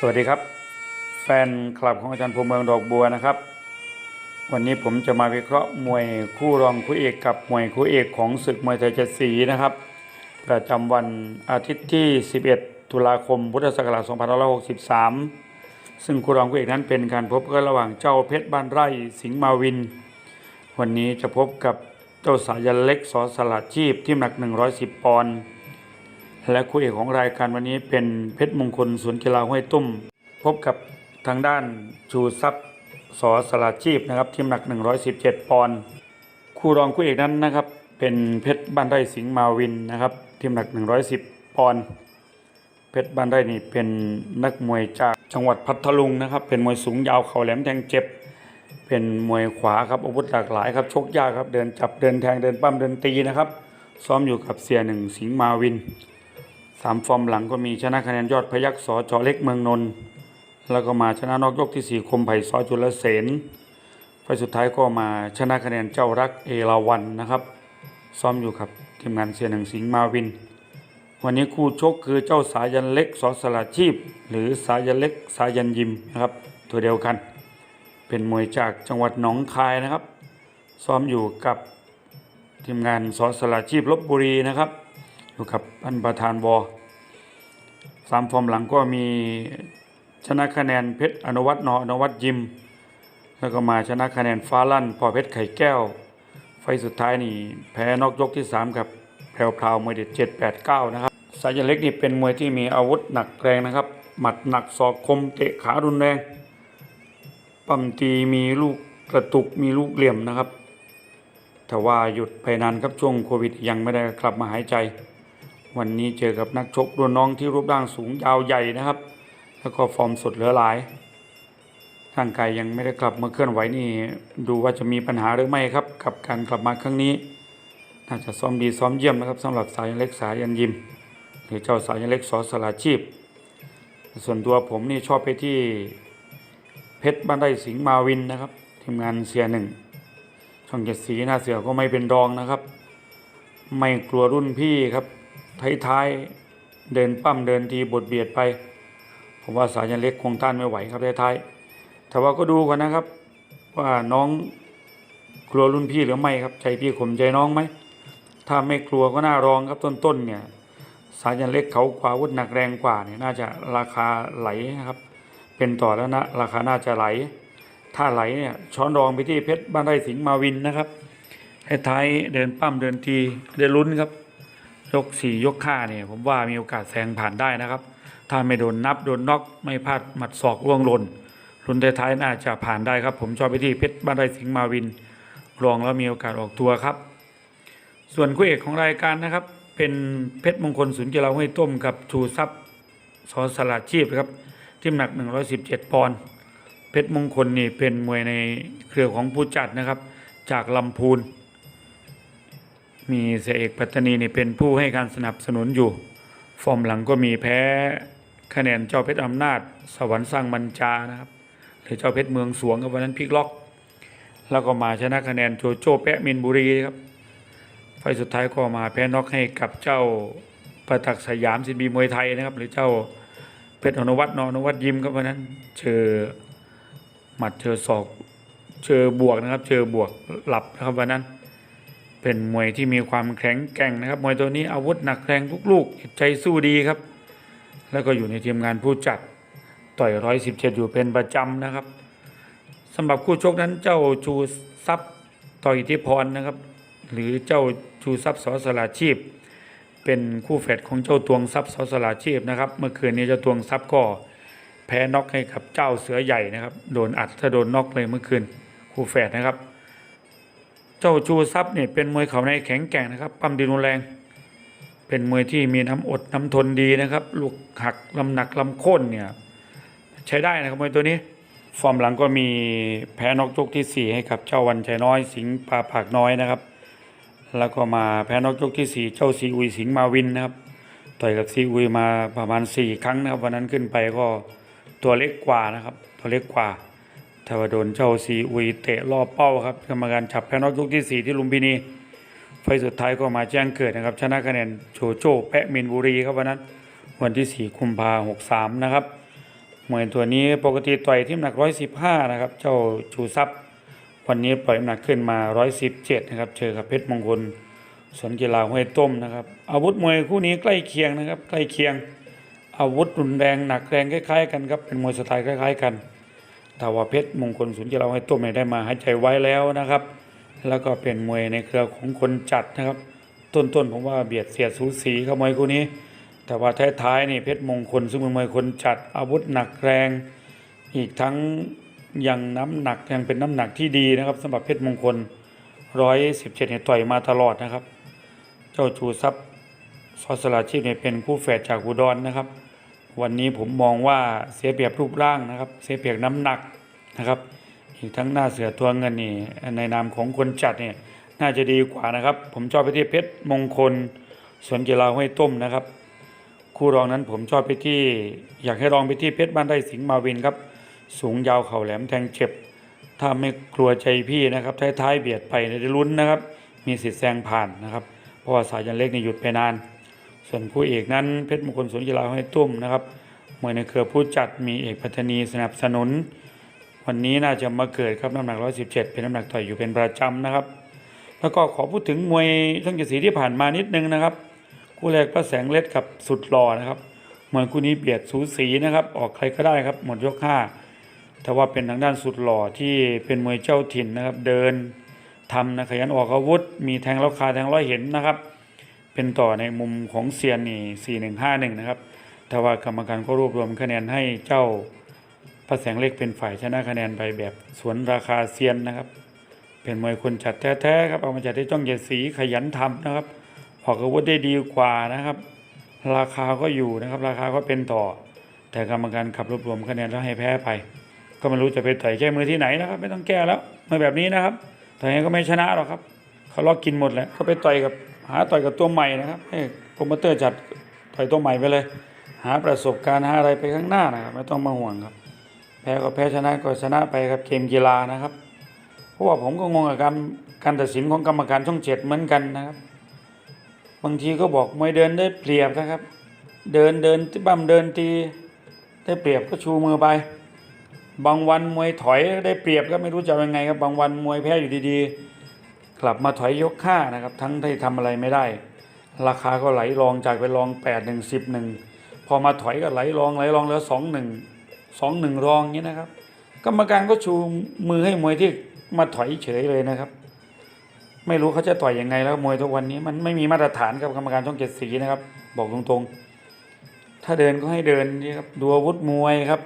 สวัสดีครับ แฟนคลับของอาจารย์ภูมเมืองดอกบัวนะครับ วันนี้ผมจะมาวิเคราะห์มวยคู่รองคู่เอกกับมวยคู่เอกของศึกมวยไทยเจ็ดสีนะครับ ประจำวันอาทิตย์ที่ 11 ตุลาคมพุทธศักราช2563 ซึ่งคู่รองคู่เอกนั้นเป็นการพบกันระหว่างเจ้าเพชรบ้านไร่สิงห์มาวิน วันนี้จะพบกับเจ้าสายันเล็กสอสลัดชีพที่หนัก 110 ปอนด์ และคู่เอกของรายการวันนี้เป็นเพชรมงคลสวนกีฬาห้วยตุ้ม พบกับทางด้านชูทรัพย์สอสลัดชีพนะครับทีมหนัก 117 ปอนด์คู่รองคู่เอกนั้นนะครับ เป็นเพชรบ้านไร่สิงห์มาวินนะครับทีมหนัก 110 ปอนด์เพชรบ้านไร่นี่เป็นนักมวยจากจังหวัดพัทลุงนะครับ เป็นมวยสูงยาวเข่าแหลมแทงเจ็บ เป็นมวยขวาครับอาวุธหลากหลายครับชกยากครับเดินจับเดินแทงเดินปั้มเดินตีนะครับ ซ้อมอยู่กับเสียหนึ่งสิงห์มาวิน สามฟอร์มหลังก็มีชนะคะแนนยอดพยักษ์สอจอเล็กเมืองนนท์แล้วก็มาชนะนอกยกที่สี่คมไผ่สอจุลเสนไฟสุดท้ายก็มาชนะคะแนนเจ้ารักเอราวันนะครับ ซ้อมอยู่ครับทีมงานเสียหนึ่งสิงมาวิน วันนี้คู่ชกคือเจ้าสายันเล็กสอสละชีพ หรือสายันเล็กสายันยิมนะครับ ตัวเดียวกัน เป็นมวยจากจังหวัดหนองคายนะครับ ซ้อมอยู่กับทีมงานสอสละชีพลบบุรีนะครับ อยู่กับท่านประธานวอสามฟอร์มหลังก็มีชนะคะแนนเพชรอนุวัฒน์นออนุวัฒน์ยิม แล้วก็มาชนะคะแนนฟ้าลั่นพอเพชรไข่แก้ว ไฟสุดท้ายนี่แพ้นอกยกที่3กับแพรวพราวมวยเด็ด7 8 9 นะครับ สายเล็กนี่เป็นมวยที่มีอาวุธหนักแรงนะครับ หมัดหนักศอกคมเตะขารุนแรงปั้มตีมีลูกกระตุกมีลูกเหลี่ยมนะครับ แต่ว่าหยุดไปนานครับช่วงโควิดยังไม่ได้กลับมาหายใจ วันนี้เจอกับนักชกรุ่นน้องที่รูปร่างสูงยาวใหญ่นะครับ แล้วก็ฟอร์มสดเหลือหลายร่างกายยังไม่ได้กลับมาเคลื่อนไหวนี่ดูว่าจะมีปัญหาหรือไม่ครับ กับการกลับมาครั้งนี้ น่าจะซ้อมดีซ้อมเยี่ยมนะครับสำหรับสายยันเล็กสายยันยิม หรือเจ้าสายยันเล็กสอสลาชีพ ส่วนตัวผมนี่ชอบไปที่เพชรบ้านไร่สิงห์มาวินนะครับทีมงานเสียหนึ่งช่องเจ็ดสีหน้าเสือก็ไม่เป็นรองนะครับ ไม่กลัวรุ่นพี่ครับ ท้ายๆเดินปั้มเดินทีบทเบียดไป ผมว่าสายันเล็กคงต้านไม่ไหวครับท้ายๆแต่ว่าก็ดูกันนะครับ ว่าน้องกลัวรุ่นพี่หรือไม่ครับใจพี่ข่มใจน้องไหมถ้าไม่กลัวก็น่ารองครับต้นๆเนี่ยสายันเล็กเขากว่าวุธหนักแรงกว่าเนี่ยน่าจะราคาไหลนะครับ เป็นต่อแล้วนะราคาน่าจะไหล ถ้าไหลเนี่ยช้อนรองไปที่เพชรบ้านไร่สิงห์มาวินนะครับให้ท้ายเดินปั้มเดินทีได้ลุ้นครับ ยกสี่ยกห้าเนี่ยผมว่ามีโอกาสแซงผ่านได้นะครับ ถ้าไม่โดนนับโดนน็อกไม่พลาดหมัดศอกล่วงหล่นลุนท้ายๆน่าจะผ่านได้ครับ ผมชอบไปที่เพชรบ้านไร่สิงห์มาวินรองแล้วมีโอกาสออกตัวครับ ส่วนคู่เอกของรายการนะครับ เป็นเพชรมงคลศูนย์กีฬาห้วยต้มกับชูทรัพย์สอสลัดชีพครับที่หนัก 117 ปอนด์เพชรมงคลนี่เป็นมวยในเครือของผู้จัดนะครับ จากลำพูน มีเสเอกปัตตานีนี่เป็นผู้ให้การสนับสนุนอยู่ ฟอร์มหลังก็มีแพ้คะแนนเจ้าเพชรอำนาจ สวรรค์สร้างบัญจานะครับหรือเจ้าเพชรเมืองสวงกับวันนั้นพลิกล็อก แล้วก็มาชนะคะแนนโจโจ้แปะมินบุรีครับไฟสุดท้ายก็มาแพ้น็อกให้กับเจ้าประตักสยามสินบีมวยไทยนะครับ หรือเจ้าเพชรอนุวัฒน์นอนุวัฒน์ยิมครับวันนั้นเจอหมัดเจอศอกเจอบวกนะครับ เจอบวกหลับนะครับวันนั้น เป็นมวยที่มีความแข็งแกร่งนะครับมวยตัวนี้อาวุธหนักแรงทุกลูกจิตใจสู้ดีครับ แล้วก็อยู่ในทีมงานผู้จัดต่อยร้อยสิบเจ็ดอยู่เป็นประจำนะครับสำหรับคู่ชกนั้นเจ้าชูทรัพย์ต่อยอิทธิพรนะครับ หรือเจ้าชูทรัพย์สอสลาชีพ เป็นคู่แฝดของเจ้าตวงทรัพย์สอสลาชีพนะครับ เมื่อคืนนี้เจ้าตวงทรัพย์ก็แพ้น็อกให้กับเจ้าเสือใหญ่นะครับ โดนอัดถ้าโดนน็อกเลยเมื่อคืนคู่แฝดนะครับ เจ้าชูทรัพย์เนี่ยเป็นมวยเข่าในแข็งแกร่งนะครับ ปั้มดีรุนแรง เป็นมวยที่มีน้ำอดน้ำทนดีนะครับ ลูกหักลำหนักลำโค่นเนี่ยใช้ได้นะครับมวยตัวนี้ ฟอร์มหลังก็มีแพ้นอกยกที่ 4 ให้กับเจ้าวันชัยน้อย สิงห์ปาผากน้อยนะครับ แล้วก็มาแพ้นอกยกที่ 4 เจ้าซีอุยสิงห์มาวินนะครับต่อยกับซีอุยมาประมาณ 4 ครั้งนะครับวันนั้นขึ้นไปก็ตัวเล็กกว่านะครับ ตัวเล็กกว่า แต่ว่าโดนเจ้าซีอุยเตะรอบเป้าครับกรรมการจับแพ้นอกยกที่ 4 ที่ลุมพินี ไฟสุดท้ายก็มาแจ้งเกิดนะครับ ชนะคะแนนโจโจแปะมินบุรีครับวันนั้นวันที่ 4 กุมภาหกสามนะครับเหมวยตัวนี้ปกติต่อยที่น้ำหนัก 115 นะครับ เจ้าชูซับวันนี้ปล่อยน้ำหนักขึ้นมา 117 นะครับเจอกับเพชรมงคลสวนกีฬาห้วยต้มนะครับ อาวุธมวยคู่นี้ใกล้เคียงนะครับ ใกล้เคียง อาวุธรุนแรงหนักแรงคล้ายๆ กันครับเป็นมวยสไตล์คล้าย ๆ กัน แต่ว่าเพชรมงคลศูนย์กีฬาห้ต้มยได้มาหายใจไว้แล้วนะครับ แล้วก็เป็นมวยในเครือของคนจัดนะครับ ต้นๆผมว่าเบียดเสียดสูสีครับมวยคู่นี้ แต่ว่าท้ายๆนี่เพชรมงคลซึ่งเป็นมวยคนจัดอาวุธหนักแรง อีกทั้งยังน้ำหนักยังเป็นน้ำหนักที่ดีนะครับสำหรับเพชรมงคลร้อยสิบเจ็ดเนี่ยต่อยมาตลอดนะครับ เจ้าชูทรัพย์ซอสลาชีพเนี่ยเป็นคู่แฝดจากอุดรนะครับ วันนี้ผมมองว่าเสียเปรียบรูปร่างนะครับ เสียเปรียบน้ำหนักนะครับอีกทั้งหน้าเสือตัวเงินนี่ในนามของคนจัดเนี่ยน่าจะดีกว่านะครับ ผมชอบไปที่เพชรมงคลสวนกีฬาห้วยต้มนะครับ คู่รองนั้นผมชอบไปที่อยากให้ลองไปที่เพชรบ้านไร่สิงห์มาวินครับ สูงยาวเข่าแหลมแทงเจ็บ ถ้าไม่กลัวใจพี่นะครับท้ายๆเบียดไปในได้ลุ้นนะครับ มีสิทธิ์แซงผ่านนะครับ เพราะว่าสายยันเล็กนี่หยุดไปนาน ส่วนคู่เอกนั้นเพชรมงคลสวนกีฬาห้วยตุ้มนะครับมวยในเครือผู้จัดมีเอกพัฒนีสนับสนุน วันนี้น่าจะมาเกิดครับน้ำหนัก 117 เป็นน้ำหนักต่อยอยู่เป็นประจำนะครับ แล้วก็ขอพูดถึงมวยช่องเจ็ดสีที่ผ่านมานิดนึงนะครับ คู่แรกพระแสงเล็ดกับสุดหล่อนะครับมวยคู่นี้เบียดสูสีนะครับ ออกใครก็ได้ครับหมดยกห้าแต่ว่าเป็นทางด้านสุดหล่อที่เป็นมวยเจ้าถิ่นนะครับ เดินทำนะขยันออกอาวุธ มีแทงแล้วคาแทงร้อยเห็นนะครับ เป็นต่อในมุมของเซียนนี่สี่หนึ่งห้าหนึ่งนะครับแต่ว่ากรรมการก็รวบรวมคะแนนให้เจ้าพระแสงเล็กเป็นฝ่ายชนะคะแนนไปแบบสวนราคาเซียนนะครับ เป็นมวยคนจัดแท้ๆครับเอามาจัดที่จ้องเจ็ดสีขยันทำนะครับออกอาวุธได้ดีกว่านะครับ ราคาก็อยู่นะครับ ราคาก็เป็นต่อ แต่กรรมการขับรวบรวมคะแนนแล้วให้แพ้ไป ก็ไม่รู้จะไปต่อยแก้มือที่ไหนนะครับ ไม่ต้องแก้แล้วมาแบบนี้นะครับต่อยไงก็ไม่ชนะหรอกครับเขาล็อกกินหมดแล้วก็ไปต่อยกับ หาต่อยกับตัวใหม่นะครับให้โปรโมเตอร์จัดต่อยตัวใหม่ไปเลย หาประสบการณ์หาอะไรไปข้างหน้านะครับ ไม่ต้องมาห่วงครับ แพ้ก็แพ้ชนะก็ชนะไปครับเกมกีฬานะครับ เพราะว่าผมก็งงกับการการตัดสินของกรรมการช่องเจ็ดเหมือนกันนะครับ บางทีก็บอกมวยเดินได้เปรียบนะครับ เดินเดินบั้มเดินตีได้เปรียบก็ชูมือไป บางวันมวยถอยได้เปรียบก็ไม่รู้จะเอายังไงครับ บางวันมวยแพ้อยู่ดีๆ กลับมาถอยยกห้านะครับ ทั้งที่ทำอะไรไม่ได้ ราคาก็ไหลรองจากไปรองแปดหนึ่งสิบหนึ่งพอมาถอยก็ไหลรองไหลรองแล้วสองหนึ่งสองหนึ่งรองอย่างนี้นะครับ กรรมการก็ชูมือให้มวยที่มาถอยเฉยเลยนะครับ ไม่รู้เขาจะต่อยยังไงแล้วมวยทุกวันนี้มันไม่มีมาตรฐานกับกรรมการช่องเจ็ดสีนะครับ บอกตรงๆ ถ้าเดินก็ให้เดินนี่ครับดูอาวุธมวยครับ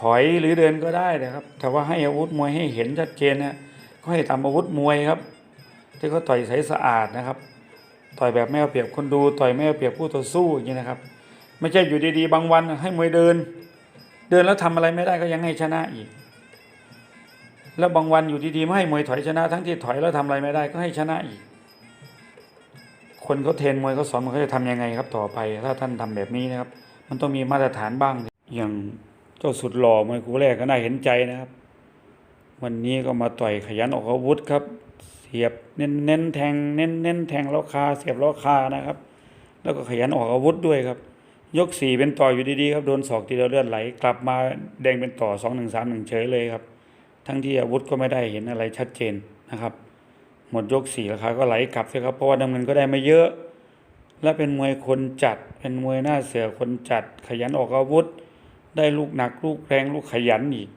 ถอยหรือเดินก็ได้นะครับ แต่ว่าให้อาวุธมวยให้เห็นชัดเจนนะก็ให้ทำอาวุธมวยครับ ที่เขาต่อยใสสะอาดนะครับ ต่อยแบบไม่เอาเปรียบคนดู ต่อยไม่เอาเปรียบผู้ต่อสู้อย่างนี้นะครับ ไม่ใช่อยู่ดีๆ บางวันให้มวยเดิน เดินแล้วทำอะไรไม่ได้ก็ยังให้ชนะอีก แล้วบางวันอยู่ดีๆไม่ให้มวยถอยชนะ ทั้งที่ถอยแล้วทำอะไรไม่ได้ก็ให้ชนะอีก คนเขาเทรนมวยเขาสอนมันเขาจะทำยังไงครับต่อไป ถ้าท่านทำแบบนี้นะครับ มันต้องมีมาตรฐานบ้างอย่างเจ้าสุดหล่อมวยคู่แรกก็น่าเห็นใจนะครับ วันนี้ก็มาต่อยขยันออกอาวุธครับ สียบเน้นเน้นแทงเน้นเน้นแทงแล้วคาเสียบแล้วคานะครับ แล้วก็ขยันออกอาวุธด้วยครับ ยกสี่เป็นต่ออยู่ดีๆครับโดนศอกทีเดียวเลือดไหล กลับมาแดงเป็นต่อสองหนึ่งสามหนึ่งเฉยเลยครับ ทั้งที่อาวุธก็ไม่ได้เห็นอะไรชัดเจนนะครับ หมดยกสี่ราคาก็ไหลกลับสิครับเพราะว่าน้ำเงินก็ได้ไม่เยอะ และเป็นมวยคนจัด เป็นมวยหน้าเสือคนจัด ขยันออกอาวุธ ได้ลูกหนักลูกแรงลูกขยันอีก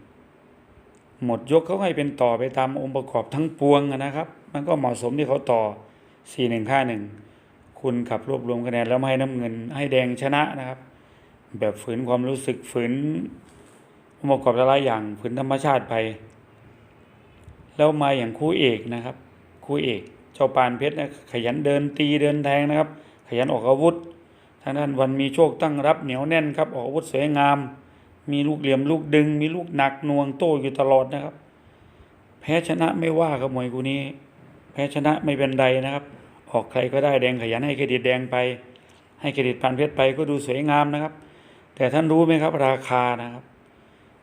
หมดยกเขาให้เป็นต่อไปตามองค์ประกอบทั้งปวงนะครับ มันก็เหมาะสมที่เขาต่อ 4 1 5 1 คุณขับรวบรวมคะแนนแล้วไม่ให้น้ำเงินให้แดงชนะนะครับ แบบฝืนความรู้สึกฝืนองค์ประกอบแต่ละอย่างฝืนธรรมชาติไป แล้วมาอย่างคู่เอกนะครับ คู่เอกเจ้าปานเพชรนะขยันเดินตีเดินแทงนะครับ ขยันออกอาวุธทางด้านวันมีโชคตั้งรับเหนียวแน่นครับออกอาวุธสวยงาม มีลูกเหลี่ยมลูกดึง มีลูกหนักนวงโต้อยู่ตลอดนะครับ แพ้ชนะไม่ว่าครับมวยคู่นี้ แพ้ชนะไม่เป็นไรนะครับ ออกใครก็ได้แดงขยันให้เครดิตแดงไป ให้เครดิตปานเพชรไปก็ดูสวยงามนะครับ แต่ท่านรู้ไหมครับราคานะครับ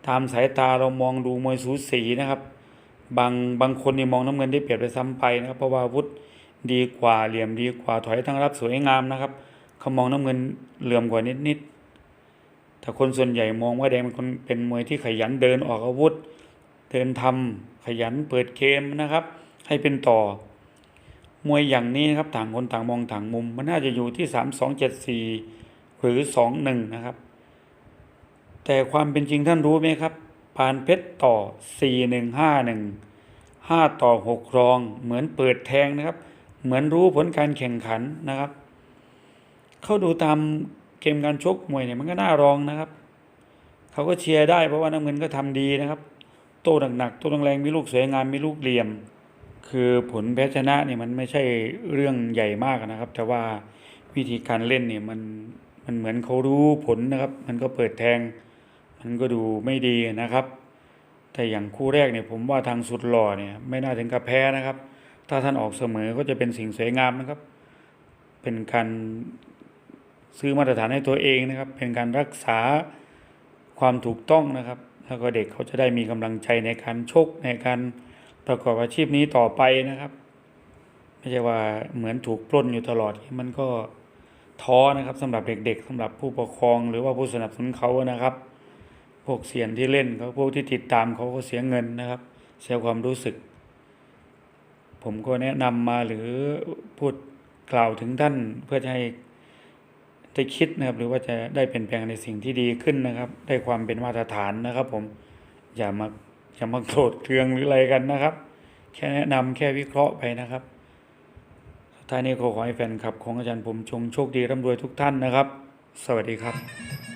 ตามสายตาเรามองดูมวยสูสีนะครับ บางบางคนนี่มองน้ำเงินได้เปรียบไปซ้ำไปนะครับเพราะว่าอาวุธดีกว่าเหลี่ยมดีกว่าถอยทั้งรับสวยงามนะครับเขามองน้ำเงินเหลื่อมกว่านิดนิดๆแต่คนส่วนใหญ่มองว่าแดงเป็นคนเป็นมวยที่ขยันเดินออกอาวุธ เดินทำขยันเปิดเกมนะครับ ให้เป็นต่อ มวยอย่างนี้นะครับต่างคนต่างมองต่างมุม มันน่าจะอยู่ที่สามสองเจ็ดสี่หรือสองหนึ่งนะครับ แต่ความเป็นจริงท่านรู้ไหมครับปานเพชรต่อสี่หนึ่งห้าหนึ่งห้าต่อหกรอง เหมือนเปิดแทงนะครับ เหมือนรู้ผลการแข่งขันนะครับ เข้าดูตามเกมการชกมวยเนี่ยมันก็น่ารองนะครับ เขาก็เชียร์ได้เพราะว่าน้ำเงินก็ทำดีนะครับ โต้หนักๆโต้แรงๆมีลูกสวยงามมีลูกเหลี่ยม คือผลแพ้ชนะเนี่ยมันไม่ใช่เรื่องใหญ่มากนะครับ แต่ว่าวิธีการเล่นเนี่ยมันมันเหมือนเขารู้ผลนะครับ มันก็เปิดแทง มันก็ดูไม่ดีนะครับ แต่อย่างคู่แรกเนี่ยผมว่าทางสุดหล่อเนี่ยไม่น่าถึงกับแพ้นะครับ ถ้าท่านออกเสมอก็จะเป็นสิ่งสวยงามนะครับ เป็นการซื้อมาตรฐานให้ตัวเองนะครับ เป็นการรักษาความถูกต้องนะครับ แล้วก็เด็กเขาจะได้มีกำลังใจในการชกในการ ประกอบอาชีพนี้ต่อไปนะครับ ไม่ใช่ว่าเหมือนถูกปล้นอยู่ตลอดมันก็ท้อนะครับสำหรับเด็กๆสำหรับผู้ปกครองหรือว่าผู้สนับสนุนเขานะครับ พวกเสียนที่เล่นเขาพวกที่ติดตามเขาก็เสียเงินนะครับ เสียความรู้สึก ผมก็แนะนำมาหรือพูดกล่าวถึงท่านเพื่อจะให้ได้คิดนะครับ หรือว่าจะได้เปลี่ยนแปลงในสิ่งที่ดีขึ้นนะครับ ได้ความเป็นมาตรฐานนะครับ ผมอย่ามา อย่ามาโกรธเคืองหรืออะไรกันนะครับ แค่แนะนำแค่วิเคราะห์ไปนะครับท้ายนี้ขอขอให้แฟนคลับของอาจารย์ผมชงโชคดีร่ำรวยทุกท่านนะครับ สวัสดีครับ